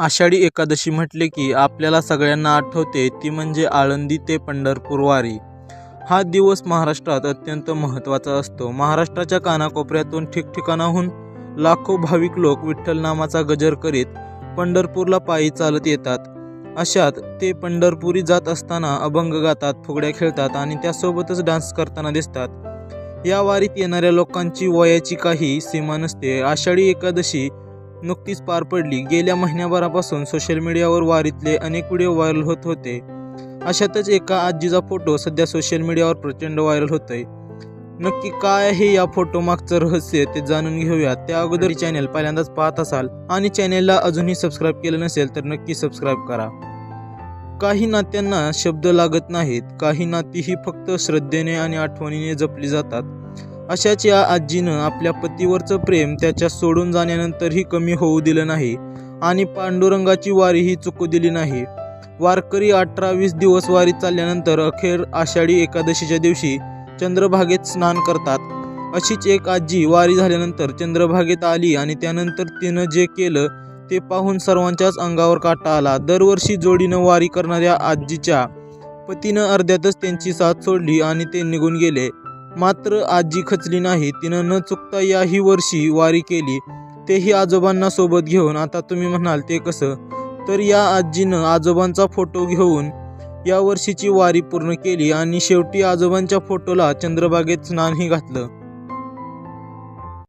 आषाढी एकादशी म्हटले की आपल्याला सगळ्यांना आठवते ती म्हणजे आळंदी ते पंढरपूर वारी. हा दिवस महाराष्ट्रात अत्यंत महत्त्वाचा असतो. महाराष्ट्राच्या कानाकोपऱ्यातून ठिकठिकाणाहून लाखो भाविक लोक विठ्ठल नामाचा गजर करीत पंढरपूरला पायी चालत येतात. अशात ते पंढरपुरी जात असताना अभंग गातात फुगड्या खेळतात आणि त्यासोबतच डान्स करताना दिसतात. या वारीत येणाऱ्या लोकांची वयाची काही सीमा नसते. आषाढी एकादशी नुकतीच पार पडली. गेल्या महिन्याभरापासून सोशल मीडियावर वारीतले अनेक व्हिडिओ व्हायरल होत होते. अशातच एका आजीचा फोटो सध्या सोशल मीडियावर प्रचंड व्हायरल होतोय. नक्की काय आहे या फोटो मागचं रहस्य ते जाणून घेऊया. त्या अगोदर चॅनेल पहिल्यांदाच पाहत असाल आणि चॅनेलला अजूनही सबस्क्राईब केलं नसेल तर नक्की सबस्क्राईब करा. काही नात्यांना शब्द लागत नाहीत. काही नाती ही फक्त श्रद्धेने आणि आठवणीने जपली जातात. अशाच या आजीनं आपल्या पतीवरचं प्रेम त्याच्या सोडून जाण्यानंतरही कमी होऊ दिलं नाही आणि पांडुरंगाची वारीही चुकू दिली नाही. वारकरी अठरा वीस दिवस वारी चालल्यानंतर अखेर आषाढी एकादशीच्या दिवशी चंद्रभागेत स्नान करतात. अशीच एक आजी वारी झाल्यानंतर चंद्रभागेत आली आणि त्यानंतर तिनं जे केलं ते पाहून सर्वांच्याच अंगावर काटा आला. दरवर्षी जोडीनं वारी करणाऱ्या आजीच्या पतीनं अर्ध्यातच त्यांची साथ सोडली आणि ते निघून गेले. मात्र आजी खचली नाही. तिनं न चुकता याही वर्षी वारी केली. तेही आजोबांना सोबत घेऊन. आता तुम्ही म्हणाल ते कसं? तर या आजीनं आजोबांचा फोटो घेऊन या वर्षीची वारी पूर्ण केली आणि शेवटी आजोबांच्या फोटोला चंद्रबागेत स्नानही घातलं.